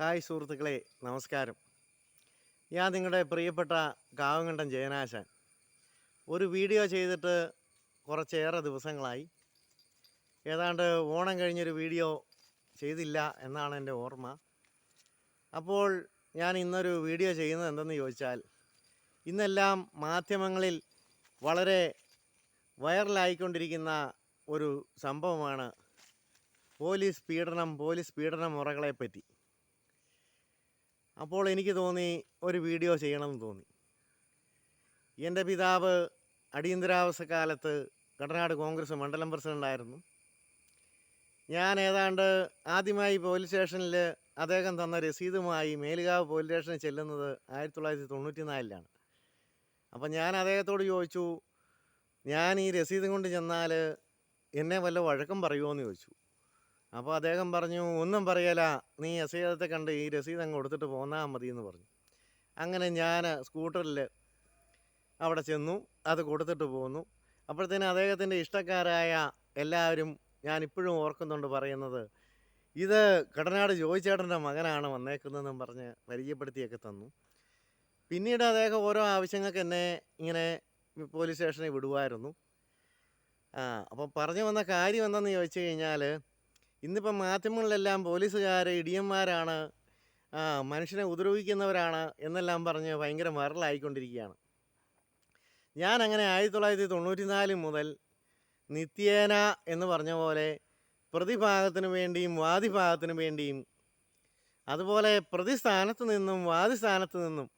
Hi സുഹൃത്തുക്കളെ നമസ്കാരം. ഞാൻ നിങ്ങളുടെ പ്രിയപ്പെട്ട കാവങ്കണ്ടൻ ജയനാശാൻ. ഒരു വീഡിയോ ചെയ്തിട്ട് കുറച്ചേറെ ദിവസങ്ങളായി. ഏതാണ്ട് ഓണം കഴിഞ്ഞൊരു വീഡിയോ ചെയ്തില്ല എന്നാണ് എന്റെ ഓർമ്മ. അപ്പോൾ ഞാൻ ഇന്നൊരു വീഡിയോ ചെയ്യുന്നത് എന്തെന്ന് ചോദിച്ചാൽ ഇന്നെല്ലാം മാധ്യമങ്ങളിൽ വളരെ വൈറലായിക്കൊണ്ടിരിക്കുന്ന ഒരു സംഭവമാണ് പോലീസ് പീഡനം പോലീസ് പീഡന മുറകളെപ്പറ്റി. അപ്പോൾ എനിക്ക് തോന്നി ഒരു വീഡിയോ ചെയ്യണമെന്ന് തോന്നി. എന്റെ പിതാവ് അടിയന്തരാവസ്ഥ കാലത്ത് കടനാട് കോൺഗ്രസ് മണ്ഡലം പ്രസിഡന്റായിരുന്നു ഞാൻ ഏതാണ്ട് ആദ്യമായി പോലീസ് സ്റ്റേഷനിൽ അദ്ദേഹം തന്ന രസീതുമായി മേലുകാവ് പോലീസ് സ്റ്റേഷനിൽ ചെല്ലുന്നത് ആയിരത്തി തൊള്ളായിരത്തി തൊണ്ണൂറ്റി നാലിലാണ് അപ്പം ഞാൻ അദ്ദേഹത്തോട് ചോദിച്ചു ഞാൻ ഈ രസീതും കൊണ്ട് ചെന്നാൽ എന്നെ വല്ല വഴക്കം പറയുമോ? എന്ന് ചോദിച്ചു. അപ്പോൾ അദ്ദേഹം പറഞ്ഞു ഒന്നും പറയല. നീ രസീതത്തെ കണ്ട് ഈ രസീത് അങ്ങ് കൊടുത്തിട്ട് പോന്നാൽ മതി എന്ന് പറഞ്ഞു. അങ്ങനെ ഞാൻ സ്കൂട്ടറിൽ അവിടെ ചെന്നു അത് കൊടുത്തിട്ട് പോന്നു. അപ്പോഴത്തേനും അദ്ദേഹത്തിന്റെ ഇഷ്ടക്കാരായ എല്ലാവരും ഞാൻ ഇപ്പോഴും ഓർക്കുന്നുണ്ട് പറയുന്നത് ഇത് കടനാട് ജോയിച്ചേട്ടന്റെ മകനാണ് വന്നേക്കുന്നതെന്നും പറഞ്ഞ് പരിചയപ്പെടുത്തിയൊക്കെ തന്നു. പിന്നീട് അദ്ദേഹം ഓരോ ആവശ്യങ്ങൾക്ക് എന്നെ ഇങ്ങനെ പോലീസ് സ്റ്റേഷനിൽ വിടുമായിരുന്നു ആ അപ്പം പറഞ്ഞു വന്ന കാര്യം എന്തെന്ന് ചോദിച്ചു കഴിഞ്ഞാൽ ഇന്നിപ്പം മാധ്യമങ്ങളിലെല്ലാം പോലീസുകാർ ഇടിയന്മാരാണ് ആ, മനുഷ്യനെ ഉപദ്രവിക്കുന്നവരാണ് എന്നെല്ലാം പറഞ്ഞ് ഭയങ്കര വൈറലായിക്കൊണ്ടിരിക്കുകയാണ്. ഞാൻ അങ്ങനെ ആയിരത്തി തൊള്ളായിരത്തി തൊണ്ണൂറ്റി നാല് മുതൽ നിത്യേന എന്ന് പറഞ്ഞ പോലെ പ്രതിഭാഗത്തിന് വേണ്ടിയും വാദിഭാഗത്തിന് വേണ്ടിയും അതുപോലെ പ്രതിസ്ഥാനത്ത് നിന്നും വാദിസ്ഥാനത്ത് നിന്നും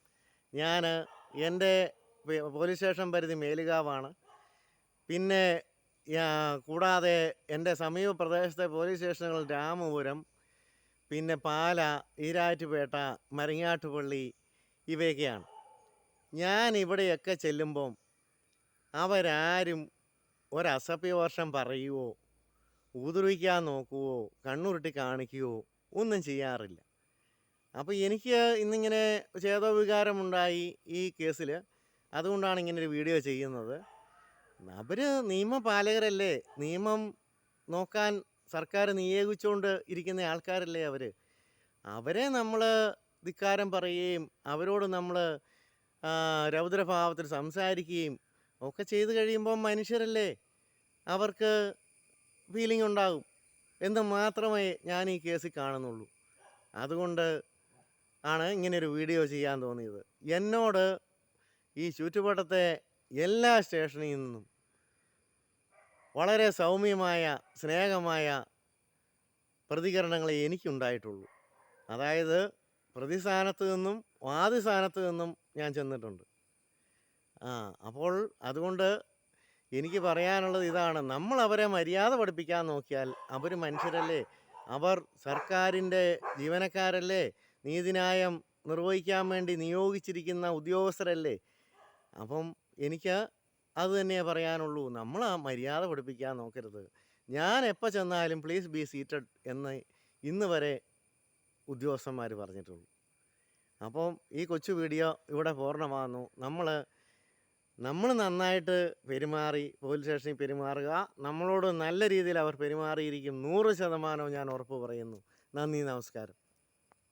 ഞാൻ എന്റെ പോലീസ് സ്റ്റേഷൻ പരിധി മേലുകാവാണ്. പിന്നെ കൂടാതെ എന്റെ സമീപ പ്രദേശത്തെ പോലീസ് സ്റ്റേഷനുകൾ രാമപുരം പിന്നെ പാല ഈരാറ്റുപേട്ട മരങ്ങാട്ടുപള്ളി ഇവയൊക്കെയാണ്. ഞാൻ ഇവിടെയൊക്കെ ചെല്ലുമ്പം അവരാരും ഒരസഭ്യവർഷം പറയുവോ ഉപദ്രവിക്കാൻ നോക്കുവോ കണ്ണുരുട്ടി കാണിക്കുവോ ഒന്നും ചെയ്യാറില്ല. അപ്പോൾ എനിക്ക് ഇന്നിങ്ങനെ ചേതോവികാരമുണ്ടായി ഈ കേസിൽ അതുകൊണ്ടാണ് ഇങ്ങനെ ഒരു വീഡിയോ ചെയ്യുന്നത്. അവർ നിയമപാലകരല്ലേ? നിയമം നോക്കാൻ സർക്കാർ നിയോഗിച്ചുകൊണ്ട് ഇരിക്കുന്ന ആൾക്കാരല്ലേ അവർ അവരെ നമ്മൾ ധിക്കാരം പറയുകയും അവരോട് നമ്മൾ രൗദ്രഭാവത്തിൽ സംസാരിക്കുകയും ഒക്കെ ചെയ്തു കഴിയുമ്പോൾ മനുഷ്യരല്ലേ അവർക്ക് ഫീലിംഗ് ഉണ്ടാകും. എന്ന് മാത്രമേ ഞാൻ ഈ കേസിൽ കാണുന്നുള്ളൂ. അതുകൊണ്ട് ആണ് ഇങ്ങനെ ഒരു വീഡിയോ ചെയ്യാൻ തോന്നിയത്. എന്നോട് ഈ ചുറ്റുവട്ടത്തെ എല്ലാ സ്റ്റേഷനിൽ നിന്നും വളരെ സൗമ്യമായ സ്നേഹമായ പ്രതികരണങ്ങളെ എനിക്കുണ്ടായിട്ടുള്ളൂ. അതായത് പ്രതിസ്ഥാനത്ത് നിന്നും വാദിസ്ഥാനത്ത് നിന്നും ഞാൻ ചെന്നിട്ടുണ്ട്. ആ അപ്പോൾ അതുകൊണ്ട് എനിക്ക് പറയാനുള്ളത് ഇതാണ്. നമ്മൾ അവരെ മര്യാദ പഠിപ്പിക്കാൻ നോക്കിയാൽ അവർ മനുഷ്യരല്ലേ? അവർ സർക്കാരിന്റെ ജീവനക്കാരല്ലേ? നീതിന്യായം നിർവഹിക്കാൻ വേണ്ടി നിയോഗിച്ചിരിക്കുന്ന ഉദ്യോഗസ്ഥരല്ലേ? അപ്പം എനിക്ക് അത് തന്നെയേ പറയാനുള്ളൂ. നമ്മൾ ആ മര്യാദ പഠിപ്പിക്കാൻ നോക്കരുത്. ഞാൻ എപ്പോൾ ചെന്നാലും പ്ലീസ് ബി സീറ്റഡ് എന്ന് ഇന്ന് വരെ ഉദ്യോഗസ്ഥന്മാർ പറഞ്ഞിട്ടുള്ളൂ. അപ്പം ഈ കൊച്ചു വീഡിയോ ഇവിടെ പൂർണമാകുന്നു നമ്മൾ നമ്മൾ നന്നായിട്ട് പെരുമാറി പോലീസ് സ്റ്റേഷനിൽ പെരുമാറുക. നമ്മളോട് നല്ല രീതിയിൽ അവർ പെരുമാറിയിരിക്കും. നൂറ് ശതമാനവും ഞാൻ ഉറപ്പ് പറയുന്നു. നന്ദി നമസ്കാരം.